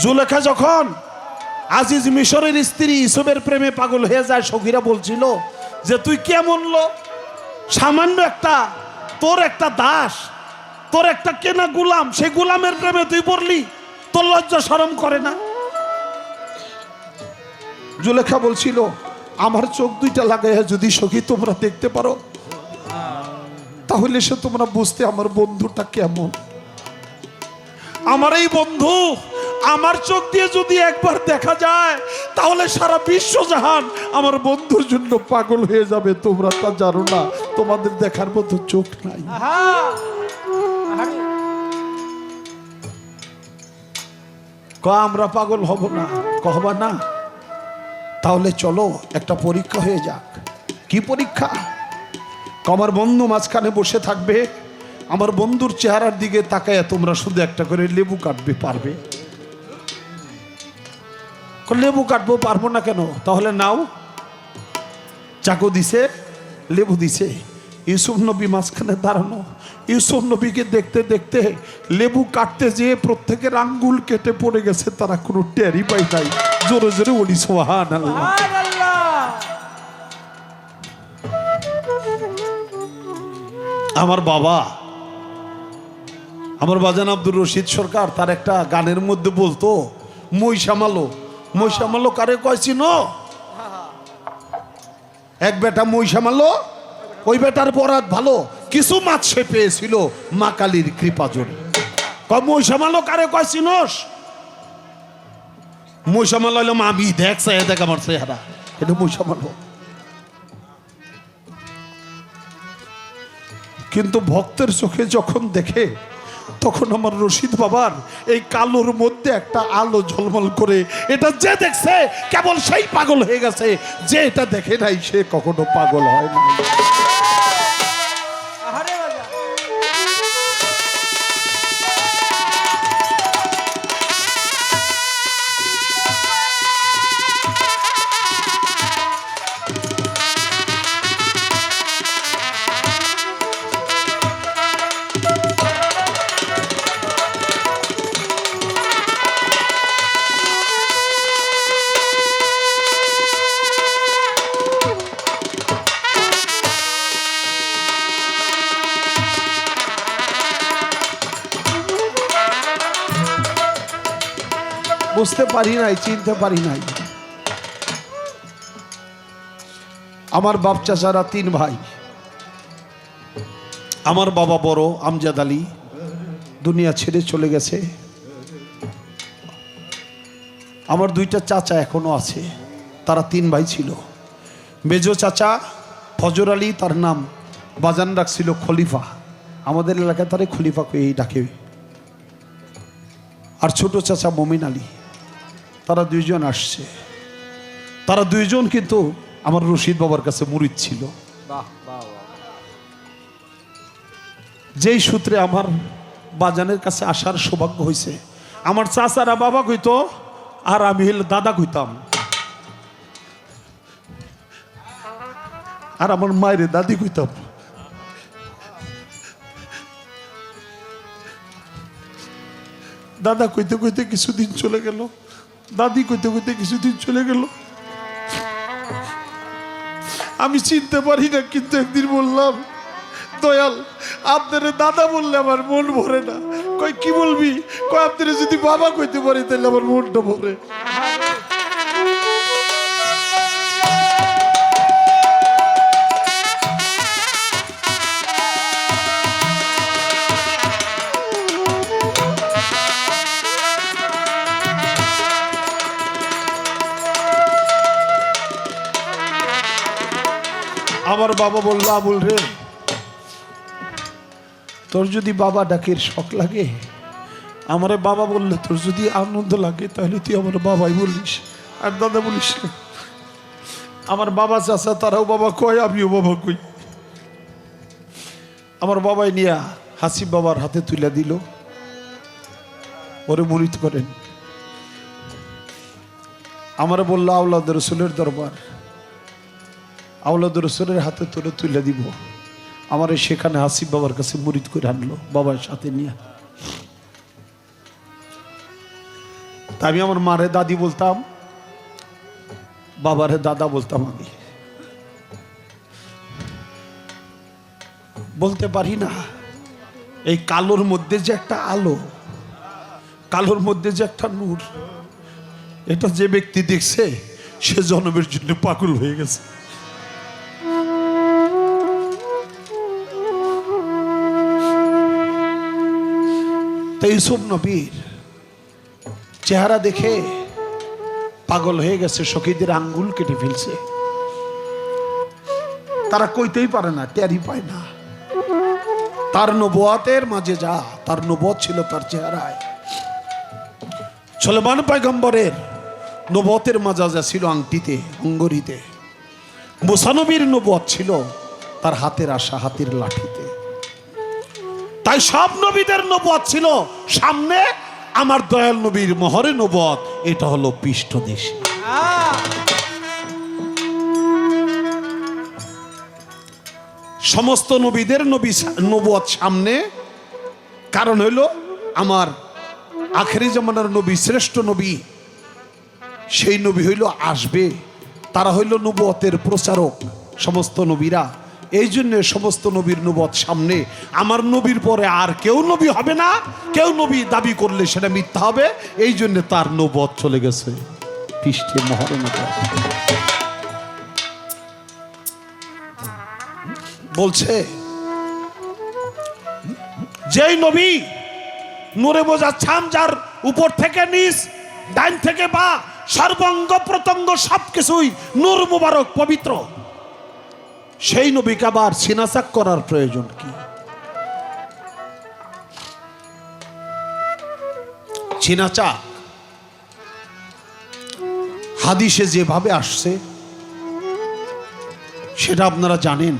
জুলেখা যখন আজিজ মিশরের স্ত্রী ইসবের প্রেমে পাগল হয়ে যায়, সখীরা বলছিল যে, তুই কেমন লোক? সামান্য একটা, তোর একটা দাস, তোর একটা কেনা গুলাম সেই গুলামের প্রেমে তুই পড়লি, তোর লজ্জা সরম করে না? জুলেখা বলছিল, আমার চোখ দুইটা লাগাইয়া যদি সখী তোমরা দেখতে পারো, তাহলে সে তোমরা বুঝতে আমার বন্ধুটা কেমন। আমার এই বন্ধু আমার চোখ দিয়ে যদি একবার দেখা যায় তাহলে সারা বিশ্বজাহান আমার বন্ধুর জন্য পাগল হয়ে যাবে। তোমরা তা জানো না তোমাদের দেখার মতো চোখ নাই। ক আমরা পাগল হব না? কহবা না? তাহলে চলো একটা পরীক্ষা হয়ে যাক। কি পরীক্ষা? ক আমার বন্ধু মাঝখানে বসে থাকবে। আমার বন্ধুর চেহারার দিকে তাকায় তোমরা শুধু একটা করে লেবু কাটবে পারবে? লেবু কাটবো, পারব না কেন? তাহলে নাও, চাকু দিছে, লেবু দিছে। ইউসুফ নবী মাঝখানে দাঁড়ানো। ইউসুফ নবীকে দেখতে দেখতে লেবু কাটতে যেয়ে প্রত্যেকের আঙ্গুল কেটে পড়ে গেছে, তারা কোনো টেরি পাই নাই। জোরে জোরে বলি সোহান আমার বাবা, আমার বাজান আব্দুর রশিদ সরকার, তার একটা গানের মধ্যে বলতো মই সামালো মই সামালো কারে কয়েছিল এক বেটা মই সামালো ওই বেটার পরাত ভালো, কিছু মাছ সে পেয়েছিল মা কালীর কৃপা জোরে। মই সামালো কারে কয়েছিনস মই সামালো হইলাম আমি দেখ সাহে দেখ আমার চেহারা। এটা মই সামালো কিন্তু ভক্তের চোখে যখন দেখে তখন আমার রশিদ বাবার এই কালোর মধ্যে একটা আলো ঝলমল করে, এটা যে দেখছে কেবল সেই পাগল হয়ে গেছে, যে এটা দেখে নাই সে কখনো পাগল হয় না বুঝতে পারি নাই, চিনতে পারি নাই। আমার বাপ চাচারা তিন ভাই। আমার বাবা বড়, আমজাদ আলী। দুনিয়া ছেড়ে চলে গেছে। আমার দুইটা চাচা এখনও আছে, তারা তিন ভাই ছিল। মেজো চাচা ফজর আলী, তার নাম বাজান রাখছিল খলিফা। আমাদের এলাকায় তারে খলিফা এই ডাকে। আর ছোট চাচা মমিন আলী। তারা দুইজন আসছে। তারা দুইজন কিন্তু আমার রশিদ বাবার কাছে মুরিদ ছিল। যেই সূত্রে আমার বাজানের কাছে আসার সৌভাগ্য হয়েছে আমার চাচারা বাবা কইতো আর আমি হইলে দাদা কইতাম। আর আমার মায়ের দাদি কইতাম। দাদা কইতে কইতে কিছুদিন চলে গেল। দাদি করতে করতে কিছুদিন চলে গেল। আমি চিনতে পারি না, কিন্তু একদিন বললাম, দয়াল, আপনার দাদা বললে আমার মন ভরে না। কই কি বলবি? কয়, আপনার যদি বাবা কইতে পারি তাহলে আমার মনটা ভরে। আমার বাবা বলল, আবুল রে, তোর যদি বাবা ডাকের শখ লাগে, আমারে বাবা বললে তোর যদি আনন্দ লাগে, তাহলে তুই আমার বাবাই বলিস আর দাদা বলিস আমার বাবা চাচা, তারাও বাবা কয়, আমিও বাবা কই। আমার বাবাই নিয়া হাসিব বাবার হাতে তুলে দিল। ওরে মরিত করেন। আমার বলল আউলাদ রসুলের দরবার। আউলাদ রসুলের হাতে তোরে তুলে দিব। আমার সেখানে হাসিব বাবার কাছে মুরিদ করে আনলো, বাবার সাথে নিয়ে। তা আমি আমার মারে দাদি বলতাম, বাবারে দাদা বলতাম আমি। বলতে পারি না, এই কালোর মধ্যে যে একটা আলো, কালোর মধ্যে যে একটা নূর, এটা যে ব্যক্তি দেখছে, সে জন্মের জন্য পাগল হয়ে গেছে। তো ইউসুফ নবীর চেহারা দেখে পাগল হয়ে গেছে, সখীদের আঙ্গুল কেটে ফেলছে। তারা কইতেই পারে না টেরি পায় না। তার নবুয়াতের মাঝে যা, তার নবুয়ত ছিল তার চেহারায়। সলমান পয়গম্বরের নবতের মাজাজা ছিল আংটিতে, অঙ্গরিতে, মুসানবীর নবত ছিল তার হাতের আশা, হাতের লাঠিতে। তাই সব নবীদের নবদ ছিল সামনে, আমার দয়াল নবীর মহরে নবদ এটা হলো পৃষ্ঠদেশে। সমস্ত নবীদের নবী নবত সামনে, কারণ হইল আমার আখেরি জামানার নবী, শ্রেষ্ঠ নবী, সেই নবী হইল আসবে, তারা হইল নবতের প্রচারক, সমস্ত নবীরা। এই জন্য সমস্ত নবীর নবত সামনে। আমার নবীর পরে আর কেউ নবী হবে না। কেউ নবী দাবি করলে সেটা মিথ্যা হবে। এই জন্য তার নবত চলে গেছে পৃষ্ঠে মহরে বলছে, যেই নবী নূরে বোঝাচ্ছাম যার উপর থেকে নিচ ডাইন থেকে বা, সর্বাঙ্গ প্রত্যঙ্গ সবকিছুই নূর মুবারক পবিত্র। সেই নবীকে আবার সিনাসাক করার প্রয়োজন কি? চিনাচা হাদিসে যেভাবে আসছে সেটা আপনারা জানেন।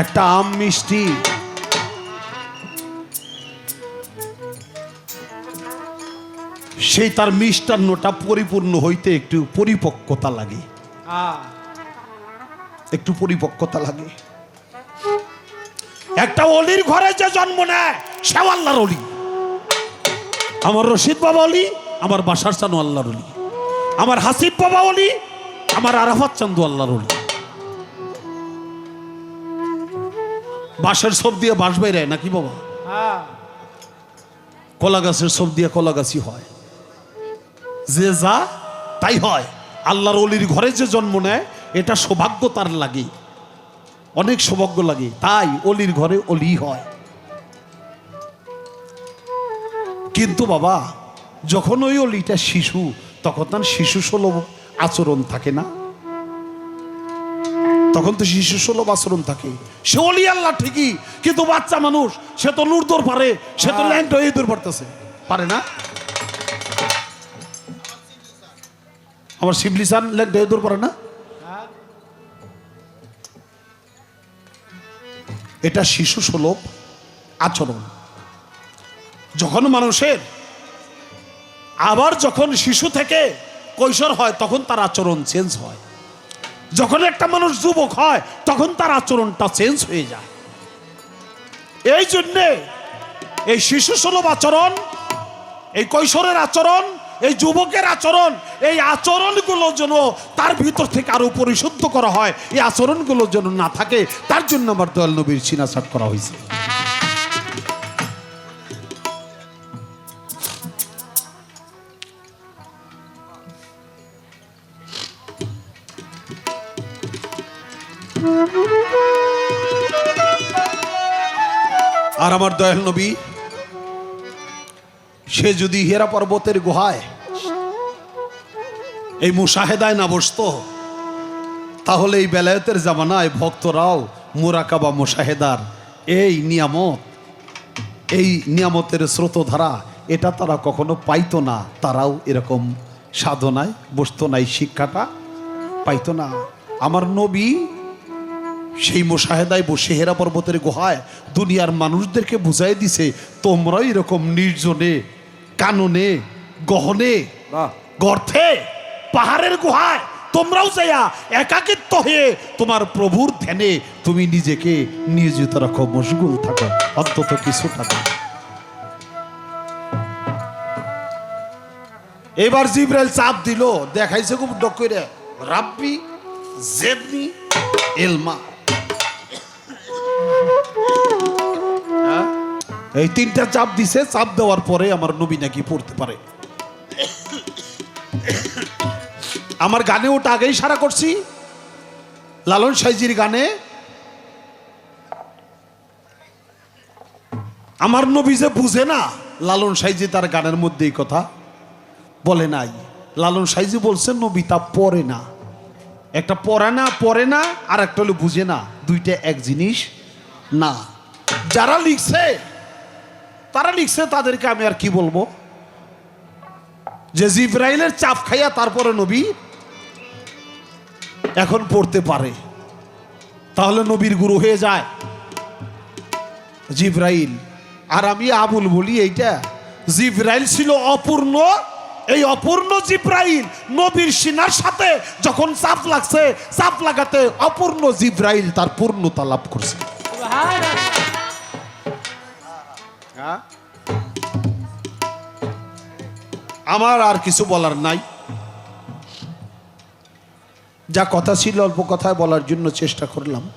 একটা আম মিষ্টি। সেই তার মিষ্টান্নটা পরিপূর্ণ হইতে একটু পরিপক্কতা লাগে। একটু পরিপক্কতা লাগে। একটা অলির ঘরে যে জন্ম নেয়, সেও আল্লাহর অলি। আমার রশিদ বাবা অলি, আমার বাসার চানু আল্লাহর অলি। আমার হাসিব বাবা অলি, আমার আরাফাত চান্দু আল্লাহর অলি। বাঁশের সব দিয়ে বাঁশ বাইরে নাকি বাবা? কলা গাছের সব দিয়ে কলা গাছই হয়। যে যা তাই হয়। আল্লাহর অলির ঘরে যে জন্ম নেয় এটা সৌভাগ্য তার লাগে। অনেক সৌভাগ্য লাগে। তাই অলির ঘরে অলি হয়। কিন্তু বাবা যখন ওই অলিটা শিশু তখন তার শিশু সুলভ আচরণ থাকে না। তখন তো শিশু সুলভ আচরণ থাকে। সে অলি আল্লাহ ঠিকই কিন্তু বাচ্চা মানুষ সে তো লুড়দোর পারে সে তো ল্যান্ড হয়ে দূর পারতেছে। পারে না? আমার শিবলিসান ল্যান্ড হয়ে দূর পারে না? এটা শিশু সুলভ আচরণ। যখন মানুষের আবার যখন শিশু থেকে কৈশোর হয় তখন তার আচরণ চেঞ্জ হয়। যখন একটা মানুষ যুবক হয়, তখন তার আচরণটা চেঞ্জ হয়ে যায়। এই জন্যে এই শিশু সুলভ আচরণ, এই কৈশোরের আচরণ, এই যুবকের আচরণ, এই আচরণগুলো যেন তার ভিতর থেকে আরও পরিশুদ্ধ করা হয়, এই আচরণগুলো যেন না থাকে, তার জন্য আমার দয়াল নবীর সিনাসাট করা হয়েছে। আর আমার দয়াল নবী, সে যদি হেরা পর্বতের গুহায় এই মুশাহেদায় না বসতো, তাহলে এই বেলায়তের জামানায় ভক্তরাও মুরাকাবা মুশাহেদার। এই নিয়ামত, এই নিয়ামতের স্রোতধারা, এটা তারা কখনো পাইতো না। তারাও এরকম সাধনায় বসতো না এই শিক্ষাটা পাইতো না। আমার নবী সেই মোশাহেদায় বসে হেরা পর্বতের গুহায় দুনিয়ার মানুষদেরকে বুঝাই দিছে তোমরা এরকম নির্জনে কাননে গহনে গর্থে পাহাড়ের গুহায় তোমরাও যাইয়া একাকিত্ব হয়ে তোমার প্রভুর ধ্যানে তুমি নিজেকে নিয়োজিত রাখো মশগুল থাকো অন্তত কিছু থাকো। এবার জিব্রাইল চাপ দিল দেখাইছে খুব ডক রাব্বি জেদনি এলমা এই তিনটা চাপ দিছে, চাপ দেওয়ার পরে আমার নবী নাকি পড়তে পারে। আমার গানে ওটা আগেই সারা করছি। লালন সাইজির গানে। আমার নবী যে বুঝে না, লালন সাইজি তার গানের মধ্যেই কথা বলে নাই। লালন সাইজি বলছেন নবী তা পড়ে না। একটা পড়ে না পড়ে না আর একটা হলো বুঝে না, দুইটা এক জিনিস না। যারা লিখছে তারা লিখছে, তাদেরকে আমি আর কি বলব? যে জিব্রাইলের চাপ খাইয়া তারপরে নবী এখন পড়তে পারে। তাহলে নবীর গুরু হয়ে যায়। জিব্রাইল। আর আমি আবুল বলি এইটা, জিব্রাইল ছিল অপূর্ণ, এই অপূর্ণ জিব্রাইল নবীর সিনার সাথে যখন চাপ লাগছে, চাপ লাগাতে অপূর্ণ জিব্রাইল তার পূর্ণতা লাভ করছে? আমার আর কিছু বলার নাই। যা কথা ছিল অল্প কথায় বলার জন্য চেষ্টা করলাম।